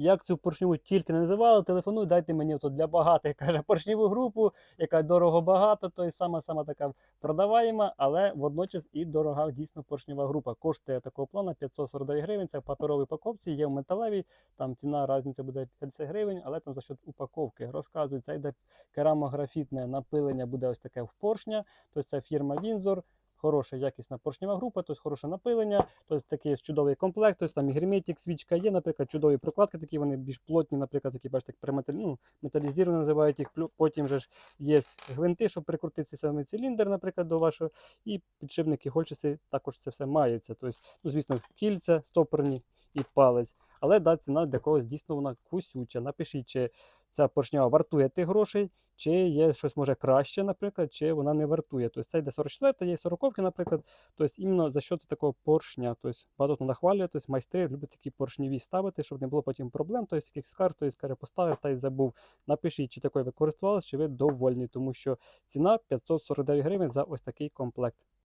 як цю поршневу тільки не називали, телефонуй, дайте мені то для багатих, каже, поршневу групу, яка дорого багато, то й сама сама така продаваєма, але водночас і дорога дійсно поршнева група. Коштує такого плану 549 гривень. Це в паперовій упаковці, є в металевій, там ціна різниця буде 50 гривень, але там за счет упаковки розказують, це йде керамографітне напилення, буде ось таке в поршня. Тобто це фірма Вінзор. Хороша якісна поршнева група, тобто хороше напилення, тобто такий чудовий комплект, тобто там і герметик, свічка є, наприклад, чудові прокладки, такі вони більш плотні, наприклад, такі, бачите, приметалі... ну, металізовані називають їх. Потім же ж є гвинти, щоб прикрутити самий циліндр, наприклад, до вашого, і підшипники гольчасті також це все мається. Тобто, ну, звісно, кільця стопорні і палець. Але да, ціна для когось дійсно вона кусюча. Напишіть, чи ця поршнява вартує тих грошей, чи є щось може краще, наприклад, чи вона не вартує. Тобто це йде 44, є 40, наприклад. Тобто іменно за счет такого поршня. Тобто багато нахвалює, тобто майстри люблять такі поршневі ставити, щоб не було потім проблем, тобто яких скарг, тобто каже, поставив та й забув. Напишіть, чи такою ви користувалися, чи ви довольні, тому що ціна 549 гривень за ось такий комплект.